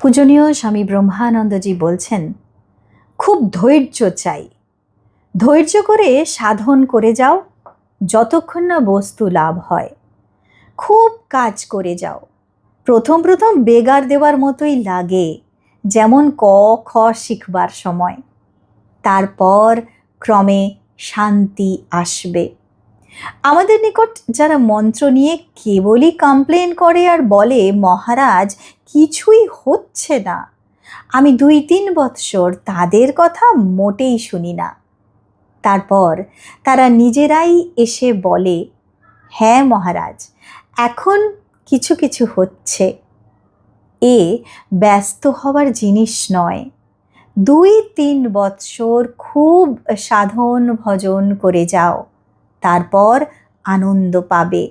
পূজনীয় স্বামী ব্রহ্মানন্দজি বলছেন, খুব ধৈর্য চাই। ধৈর্য করে সাধন করে যাও, যতক্ষণ না বস্তু লাভ হয়। খুব কাজ করে যাও। প্রথম প্রথম বেগার দেওয়ার মতোই লাগে, যেমন ক, খ শিখবার সময়। তারপর ক্রমে শান্তি আসবে। আমাদের নিকট যারা মন্ত্র নিয়ে কেবলই কমপ্লেন করে আর বলে, মহারাজ, কিছুই হচ্ছে না। আমি দুই তিন বৎসর তাদের কথা মোটেই শুনি না। তারপর তারা নিজেরাই এসে বলে হ্যাঁ মহারাজ, এখন কিছু কিছু হচ্ছে। এ ব্যস্ত হওয়ার জিনিস নয়। দুই তিন বৎসর খুব সাধন ভজন করে যাও। তারপর আনন্দ পাবে।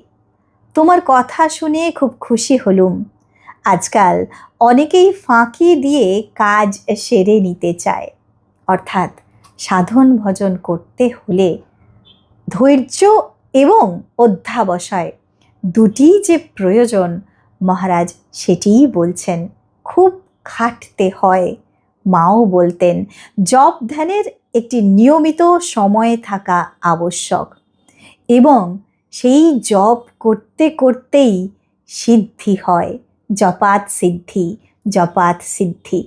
তোমার কথা শুনে খুব খুশি হলুম। আজকাল অনেকেই ফাঁকি দিয়ে কাজ সেরে নিতে চায়। অর্থাৎ সাধন ভজন করতে হলে ধৈর্য এবং অধ্যাবসায় দুটি যে প্রয়োজন, মহারাজ সেটিই বলছেন। খুব খাটতে হয়, মাও বলতেন। জপ ধ্যানের একটি নিয়মিত সময়ে থাকা আবশ্যক। এবং সেই জপ করতে করতেই সিদ্ধি হয় জপাত সিদ্ধি জপাত সিদ্ধি।